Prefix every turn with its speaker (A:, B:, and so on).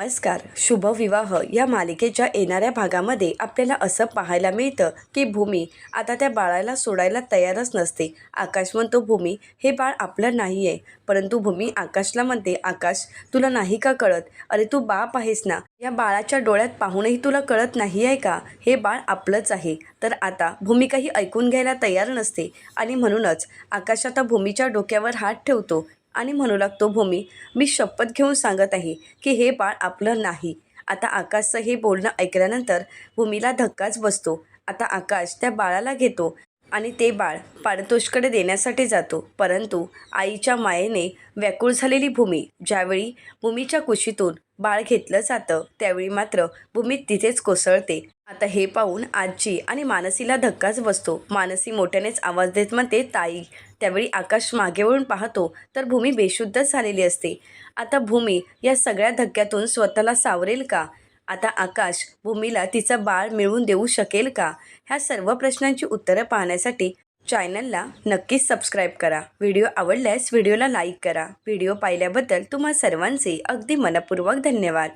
A: नमस्कार. शुभ विवाह या मालिकेच्या येणाऱ्या भागामध्ये आपल्याला असं पाहायला मिळतं की भूमी आता त्या बाळाला सोडायला तयारच नसते. आकाश म्हणतो भूमी हे बाळ आपलं नाही आहे परंतु भूमी आकाशला म्हणते आकाश तुला नाही का कळत? अरे तू बाप आहेस ना. या बाळाच्या डोळ्यात पाहूनही तुला कळत नाही आहे का? हे बाळ आपलंच आहे. तर आता भूमी काही ऐकून घ्यायला तयार नसते आणि म्हणूनच आकाश आता भूमीच्या डोक्यावर हात ठेवतो. आणि म्हणू लागतो भूमी मी शपथ घेऊन सांगत आहे की हे बाळ आपलं नाही. आता आकाशचं हे बोलणं ऐकल्यानंतर भूमीला धक्काच बसतो. आता आकाश त्या बाळाला घेतो. आणि ते बाळ पारितोषकडे देण्यासाठी जातो. परंतु आईच्या मायेने व्याकुळ झालेली भूमी ज्यावेळी भूमीच्या कुशीतून बाळ घेतलं जातं त्यावेळी मात्र भूमी तिथेच कोसळते. आता हे पाहून आजी आणि मानसीला धक्काच बसतो. मानसी मोठ्यानेच आवाज देत म्हणते ताई त्यावेळी आकाश मागे वळून पाहतो तर भूमी बेशुद्धच झालेली असते. आता भूमी या सगळ्या धक्क्यातून स्वतःला सावरेल का? आता आकाश भूमीला तिचं बाळ मिळवून देऊ शकेल का? ह्या सर्व प्रश्नांची उत्तरं पाहण्यासाठी चॅनलला नक्कीच सबस्क्राईब करा. व्हिडिओ आवडल्यास व्हिडिओला लाईक करा. व्हिडिओ पाहिल्याबद्दल तुम्हा सर्वांचे अगदी मनपूर्वक धन्यवाद.